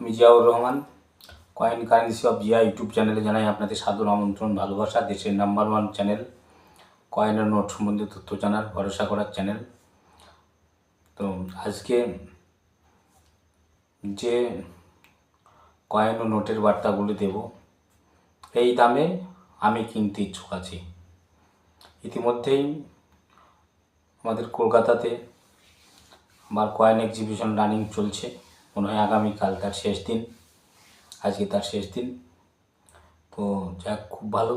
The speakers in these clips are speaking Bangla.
আমি Ziaur Rahman coin currency of Zia YouTube চ্যানেলে জানাই আপনাদের সাদর আমন্ত্রণ, ভালোবাসা, দেশের নাম্বার ওয়ান চ্যানেল কয়েন ও নোট সম্বন্ধে তথ্য জানার, ভরসা করার চ্যানেল তো আজকে যে কয়েন ও নোটের বার্তাগুলি দেব, এই দামে আমি কিনতে ইচ্ছুক আছি। ইতিমধ্যেই আমাদের কলকাতাতে আমার কয়েন এক্সিবিশন রানিং চলছে। মনে হয় আগামীকাল তার শেষ দিন, আজকে তার শেষ দিন। তো যাক, খুব ভালো।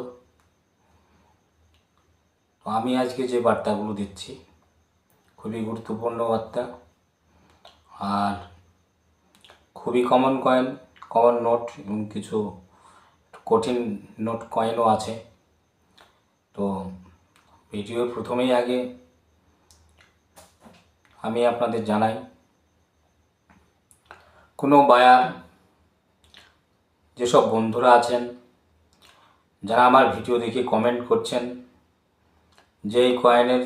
তো আমি আজকে যে বার্তাগুলো দিচ্ছি, খুবই গুরুত্বপূর্ণ বার্তা। আর খুবই কমন কয়েন কমন নোট এবং কিছু কঠিন নোট কয়েনও আছে। তো ভিডিওর প্রথমেই আগে আমি আপনাদের জানাই কোনো বায়ার, যেসব বন্ধুরা আছেন, যারা আমার ভিডিও দেখে কমেন্ট করছেন, যে এই কয়েনের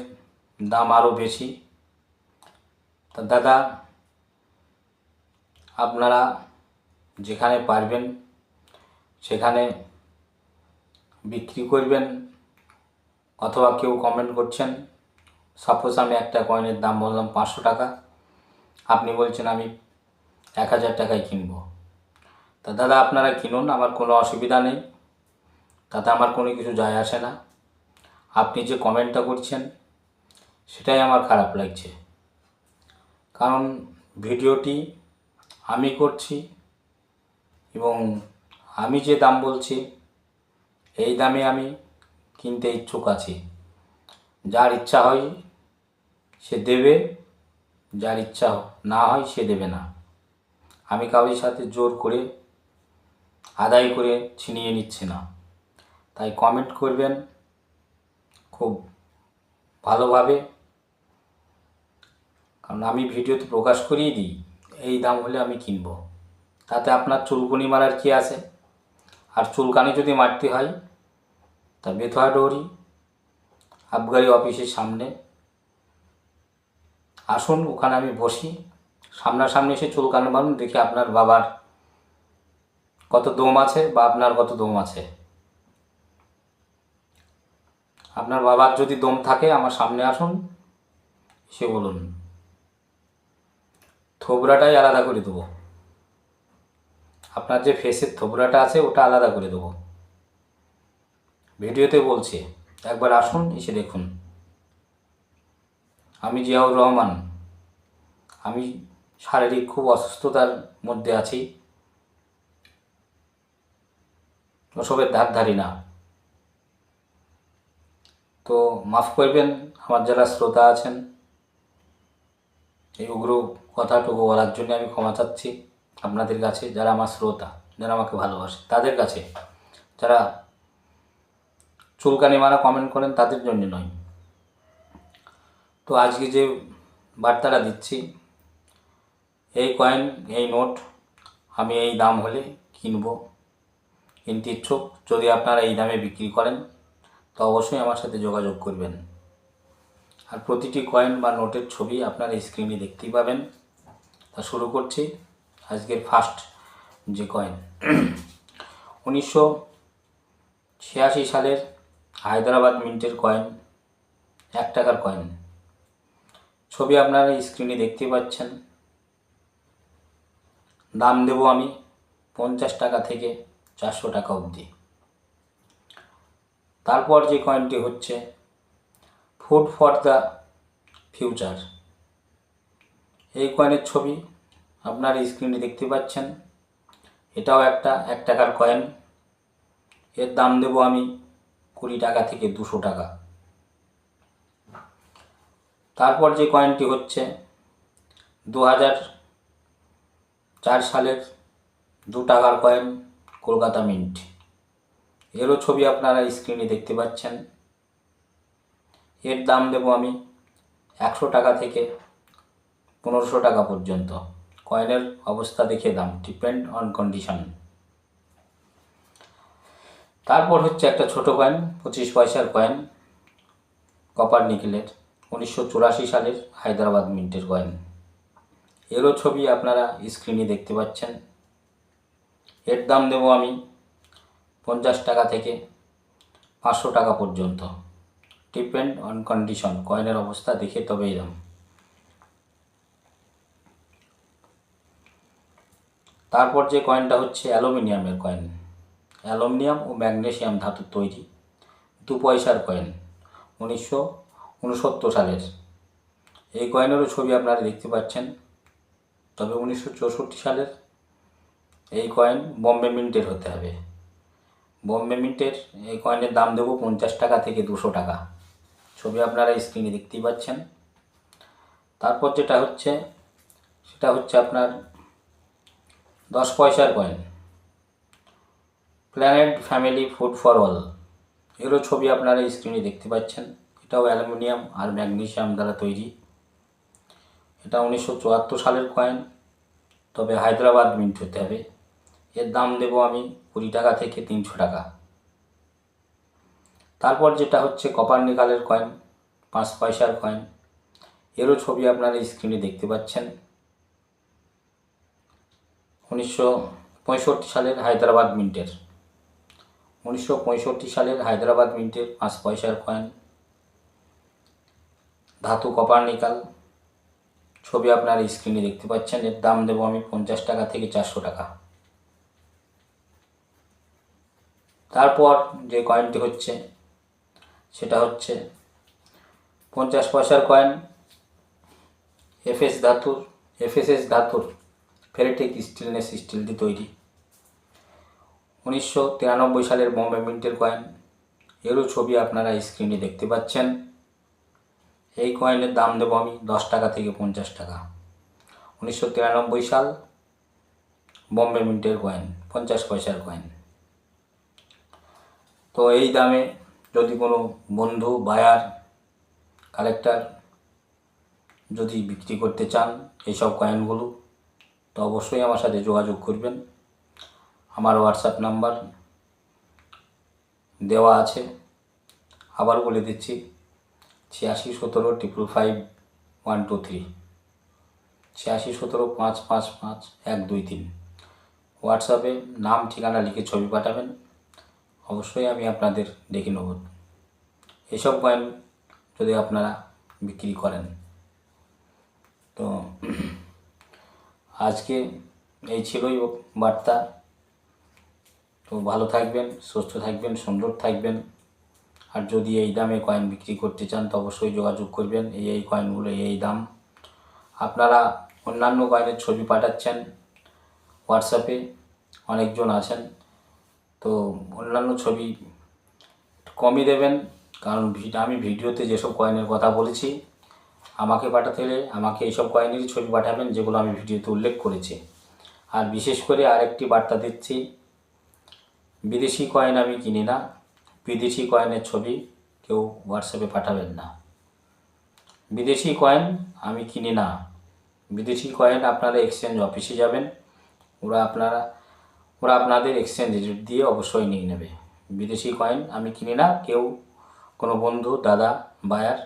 দাম আরও বেশি, তা দাদা, আপনারা যেখানে পারবেন, সেখানে বিক্রি করবেন, অথবা কেউ কমেন্ট করছেন সাপোজ আমি একটা কয়েনের দাম বললাম পাঁচশো টাকা, আপনি বলছেন আমি এক হাজার টাকায় কিনবো। তা দাদা, আপনারা কিনুন, আমার কোনো অসুবিধা নেই। তাতে আমার কোনো কিছু যায় আসে না। আপনি যে কমেন্টটা করছেন, সেটাই আমার খারাপ লাগছে। কারণ ভিডিওটি আমি করছি এবং আমি যে দাম বলছি, এই দামে আমি কিনতে ইচ্ছুক আছি। যার ইচ্ছা হয় সে দেবে, যার ইচ্ছা না হয় সে দেবে না। আমি কারোর সাথে জোর করে, আদায় করে ছিনিয়ে নিচ্ছি না। তাই কমেন্ট করবেন খুব ভালোভাবে। কারণ আমি ভিডিওতে প্রকাশ করিয়ে দিই, এই দাম হলে আমি কিনবো। তাতে আপনার চুলকুনি মারার কি আছে? আর চুলকানি যদি মারতে হয়, তা বেথুয়া ডৌরি আবগারি অফিসের সামনে, আসুন, ওখানে আমি বসি। সামনাসামনি এসে চুলকানি মারুন, দেখি আপনার বাবার কত দম আছে বা আপনার কত দম আছে। আপনার বাবার যদি দম থাকে, আমার সামনে আসুন সে বলুন। থোবরাটাই আলাদা করে দেবো। আপনার যে ফেসের থোবরাটা আছে, ওটা আলাদা করে দেবো। ভিডিওতে বলছি, একবার আসুন, এসে দেখুন। আমি জিয়াউর রহমান। আমি শারীরিক খুব অসুস্থতার মধ্যে আছি। ওসবের ধার ধারি না। তো মাফ করবেন, আমার যারা শ্রোতা আছেন, এই উগ্র কথাটুকু বলার জন্য আমি ক্ষমা চাচ্ছি আপনাদের কাছে, যারা আমার শ্রোতা, যারা আমাকে ভালোবাসে, তাদের কাছে। যারা চুলকানি মারা কমেন্ট করেন, তাদের জন্য নয়। তো আজকে যে বার্তাটা দিচ্ছি এই কয়েন, এই নোট আমি এই দাম হলে কিনব। কিনতে ইচ্ছুক, যদি আপনারা এই দামে বিক্রি করেন, তো অবশ্যই আমার সাথে যোগাযোগ করবেন। আর প্রতিটি কয়েন বা নোটের ছবি আপনারা স্ক্রিনে দেখতেই পাবেন। তা শুরু করছি আজকের ফার্স্ট যে কয়েন। উনিশশো ছিয়াশি সালের হায়দ্রাবাদ মিন্টের কয়েন, এক টাকার কয়েন। ছবি আপনারা স্ক্রিনে দেখতে পাচ্ছেন। দাম দেব আমি পঞ্চাশ টাকা থেকে চারশো টাকা অবধি। তারপর যে কয়েনটি হচ্ছে ফুড ফর দ্য ফিউচার এই কয়েনের ছবি আপনার স্ক্রিনে দেখতে পাচ্ছেন। এটাও একটা এক টাকার কয়েন এর দাম দেব আমি কুড়ি টাকা থেকে দুশো টাকা। তারপর যে কয়েনটি হচ্ছে দু হাজার চার সালের দু টাকার কয়েন কলকাতা মিন্ট। এরও ছবি আপনারা স্ক্রিনে দেখতে পাচ্ছেন। এর দাম দেব আমি একশো টাকা থেকে পনেরোশো টাকা পর্যন্ত। কয়েনের অবস্থা দেখে দাম ডিপেন্ড অন কন্ডিশন তারপর হচ্ছে একটা ছোট কয়েন, পঁচিশ পয়সার কয়েন কপার নিকেলের উনিশশো চুরাশি সালের হায়দ্রাবাদ মিন্টের কয়েন। এরও ছবি আপনারা স্ক্রিনে দেখতে পাচ্ছেন। এর দাম দেবো আমি পঞ্চাশ টাকা থেকে পাঁচশো টাকা পর্যন্ত। ডিপেন্ড অন কন্ডিশন কয়েনের অবস্থা দেখে তবেই দাম। তারপর যে কয়েনটা হচ্ছে অ্যালুমিনিয়ামের কয়েন অ্যালুমিনিয়াম ও ম্যাগনেসিয়াম ধাতুর তৈরি। দু পয়সার কয়েন উনিশশো উনসত্তর সালের। এই কয়েনেরও ছবি আপনারা দেখতে পাচ্ছেন। তবে উনিশশো চৌষট্টি সালের এই কয়েন বম্বে মিন্টের হতে হবে। বম্বে মিন্টের এই কয়েনের দাম দেবো পঞ্চাশ টাকা থেকে দুশো টাকা। ছবি আপনারা স্ক্রিনে দেখতেই পাচ্ছেন। তারপর যেটা হচ্ছে, সেটা হচ্ছে আপনার দশ পয়সার coin planet family food for all এরও ছবি আপনারা স্ক্রিনে দেখতে পাচ্ছেন। এটাও অ্যালুমিনিয়াম আর ম্যাগনেসিয়াম দ্বারা তৈরি। এটা উনিশশো চুয়াত্তর সালের কয়েন তবে হায়দ্রাবাদ মিন্ট হতে হবে। এর দাম দেব আমি কুড়ি টাকা থেকে তিনশো টাকা। তারপর যেটা হচ্ছে কপার নিকালের কয়েন পাঁচ পয়সার কয়েন এরও ছবি আপনারা স্ক্রিনে দেখতে পাচ্ছেন। উনিশশো পঁয়ষট্টি সালের হায়দ্রাবাদ মিন্টের উনিশশো পঁয়ষট্টি সালের হায়দ্রাবাদ মিন্টের পাঁচ পয়সার কয়েন ধাতু কপার নিকাল ছবি আপনার স্ক্রিনে দেখতে পাচ্ছেন, এর দাম দেবো আমি পঞ্চাশ টাকা থেকে চারশো টাকা। তারপর যে কয়েনটি হচ্ছে, সেটা হচ্ছে পঞ্চাশ পয়সার কয়েন এফএস ধাতুর এফএসএস ধাতুর ফেরেটিক স্টিলনেস স্টিল দিয়ে তৈরি। উনিশশো তিরানব্বই সালের বম্বে মিন্টের কয়েন এরও ছবি আপনারা স্ক্রিনে দেখতে পাচ্ছেন। এই কয়েনের দাম দেবো আমি দশ টাকা থেকে পঞ্চাশ টাকা। উনিশশো তিরানব্বই সাল বম্বে মিন্টের কয়েন পঞ্চাশ পয়সার কয়েন তো এই দামে যদি কোনো বন্ধু বায়ার কালেক্টার যদি বিক্রি করতে চান এইসব কয়েনগুলো তো অবশ্যই আমার সাথে যোগাযোগ করবেন। আমার হোয়াটসঅ্যাপ নাম্বার দেওয়া আছে। আবার বলে দিচ্ছি ছিয়াশি সতেরো triple five one two three ছিয়াশি সতেরো পাঁচ পাঁচ পাঁচ এক দুই তিন। হোয়াটসঅ্যাপে নাম, ঠিকানা লিখে ছবি পাঠাবেন। অবশ্যই আমি আপনাদের ডেকে নেব। এসব কয়েন যদি আপনারা বিক্রি করেন। তো আজকে এই ছিলই বার্তা। তো ভালো থাকবেন, সুস্থ থাকবেন, সুন্দর থাকবেন। আর যদি এই দামে কয়েন বিক্রি করতে চান, তো অবশ্যই যোগাযোগ করবেন। এই এই কয়েনগুলো এই দাম। আপনারা অন্যান্য কয়েনের ছবি পাঠাচ্ছেন হোয়াটসঅ্যাপে অনেকজন আছেন। তো অন্যান্য ছবি কমই দেবেন, কারণ আমি ভিডিওতে যেসব কয়েনের কথা বলেছি, আমাকে পাঠাতে হলে আমাকে এইসব কয়েনেরই ছবি পাঠাবেন, যেগুলো আমি ভিডিওতে উল্লেখ করেছি। আর বিশেষ করে আরেকটি বার্তা দিচ্ছি, বিদেশি কয়েন আমি কিনি না বিদেশি কয়েনের ছবি কেউ হোয়াটসঅ্যাপে পাঠাবেন না। বিদেশি কয়েন আমি কিনি না। বিদেশি কয়েন আপনারা এক্সচেঞ্জ অফিসে যাবেন, ওরা আপনারা, ওরা আপনাদের এক্সচেঞ্জ রেট দিয়ে অবশ্যই নিয়ে নেবে। বিদেশি কয়েন আমি কিনি না, কেউ, কোনো বন্ধু, দাদা, বায়ার,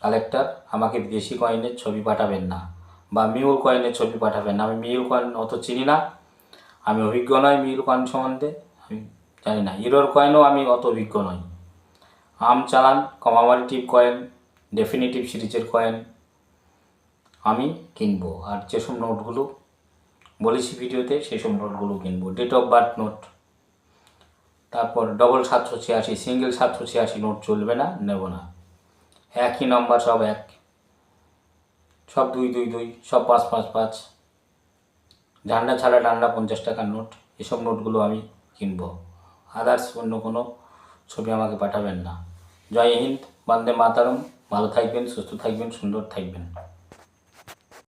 কালেক্টর আমাকে বিদেশি কয়েনের ছবি পাঠাবেন না বা মিউল কয়েনের ছবি পাঠাবেন না। আমি মিউল কয়েন অত চিনি না। আমি অভিজ্ঞ নয় মিউল কয়েন সম্বন্ধে। জানি না। হিরোর কয়েনও আমি অত অভিজ্ঞ নই। আম চালান কমামারেটিভ কয়েন ডেফিনিটিভ সিরিজের কয়েন আমি কিনবো। আর যেসব নোটগুলো বলেছি ভিডিওতে সেই সব নোটগুলো কিনবো। ডেট অফ বার্থ নোট তারপর ডবল সাতশো ছিয়াশি সিঙ্গেল সাতশো ছিয়াশি নোট চলবে না, নেব না। একই নম্বর সব এক। সব দুই দুই দুই, সব পাঁচ পাঁচ পাঁচ। ঝান্ডা ছাড়া ডান্ডা পঞ্চাশ টাকার নোট এসব নোটগুলো আমি কিনবো। আদার্স অন্য কোনো ছবি আমাকে পাঠাবেন না। জয় হিন্দ, বন্দে মাতারম, ভালো থাকবেন, সুস্থ থাকবেন, সুন্দর থাকবেন।